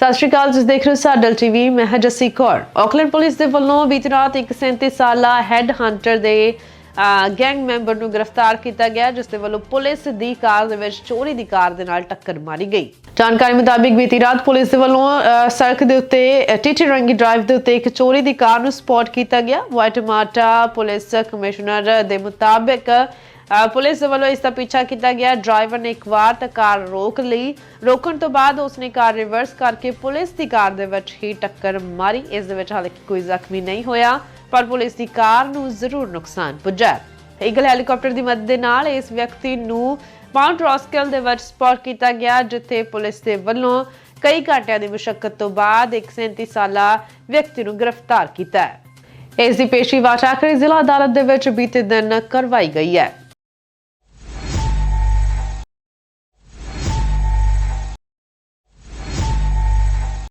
ਸਤਿ ਸ਼੍ਰੀ ਅਕਾਲ ਤੁਸੀਂ ਦੇਖ ਰਹੇ ਹੋ ਸਾਡਲ ਟੀਵੀ। ਮੈਂ ਹਾਂ ਜੱਸੀ ਕੌਰ। ਆਕਲੈਂਡ ਪੁਲਿਸ ਦੇ ਵੱਲੋਂ ਬੀਤੀ ਰਾਤ ਇੱਕ 37 ਸਾਲਾ ਹੈਡ ਹੰਟਰ ਦੇ ਗੈਂਗ ਮੈਂਬਰ ਨੂੰ ਗ੍ਰਿਫਤਾਰ ਕੀਤਾ ਗਿਆ ਜਿਸ ਦੇ ਵੱਲੋਂ ਪੁਲਿਸ ਦੀ ਕਾਰ ਦੇ ਵਿੱਚ ਚੋਰੀ ਦੀ ਕਾਰ ਦੇ ਨਾਲ ਟੱਕਰ ਮਾਰੀ ਗਈ। ਜਾਣਕਾਰੀ ਮੁਤਾਬਿਕ ਬੀਤੀ ਰਾਤ ਪੁਲਿਸ ਦੇ ਵੱਲੋਂ ਅਹ, ਸੜਕ ਦੇ ਉੱਤੇ ਟੀਟੀ ਰੰਗੀ ਡਰਾਈਵ ਦੇ ਉੱਤੇ ਇੱਕ ਚੋਰੀ ਦੀ ਕਾਰ ਨੂੰ ਸਪੌਟ ਕੀਤਾ ਗਿਆ। ਵਾਈਟ ਮਾਟਾ ਪੁਲਿਸ ਕਮਿਸ਼ਨਰ ਦੇ ਮੁਤਾਬਿਕ ਪੁਲਿਸ ਵੱਲੋਂ ਇਸ ਦਾ ਪਿੱਛਾ ਕੀਤਾ ਗਿਆ। ਡਰਾਈਵਰ ਨੇ ਇੱਕ ਵਾਰ ਤਾਂ ਕਾਰ ਰੋਕ ਲਈ। ਰੋਕਣ ਤੋਂ ਬਾਅਦ ਉਸਨੇ ਕਾਰ ਰਿਵਰਸ ਕਰਕੇ ਪੁਲਿਸ ਦੀ ਕਾਰ ਦੇ ਵਿੱਚ ਹੀ ਟੱਕਰ ਮਾਰੀ। ਇਸ ਦੇ ਵਿੱਚ ਹਾਲਾਂਕਿ ਕੋਈ ਜ਼ਖਮੀ ਨਹੀਂ ਹੋਇਆ, ਪਰ ਪੁਲਿਸ ਦੀ ਕਾਰ ਨੂੰ ਜ਼ਰੂਰ ਨੁਕਸਾਨ ਪੁੱਜਾ। ਈਗਲ ਹੈਲੀਕਾਪਟਰ ਦੀ ਮਦਦ ਦੇ ਨਾਲ ਇਸ ਵਿਅਕਤੀ ਨੂੰ ਮਾਊਂਟ ਰੌਸਕਲ ਦੇ ਵਿੱਚ ਸਪੌਟ ਕੀਤਾ ਗਿਆ, ਜਿੱਥੇ ਪੁਲਿਸ ਦੇ ਵੱਲੋਂ ਕਈ ਘੰਟਿਆਂ ਦੀ ਮੁਸ਼ਕਲ ਤੋਂ ਬਾਅਦ ਇੱਕ 37 ਸਾਲਾ ਵਿਅਕਤੀ ਨੂੰ ਗ੍ਰਿਫਤਾਰ ਕੀਤਾ ਹੈ। ਇਸ ਦੀ ਪੇਸ਼ੀ ਵਾਟਾਕਰੀ ਜ਼ਿਲ੍ਹਾ ਅਦਾਲਤ ਦੇ ਵਿੱਚ ਬੀਤੇ ਦਿਨ ਕਰਵਾਈ ਗਈ ਹੈ।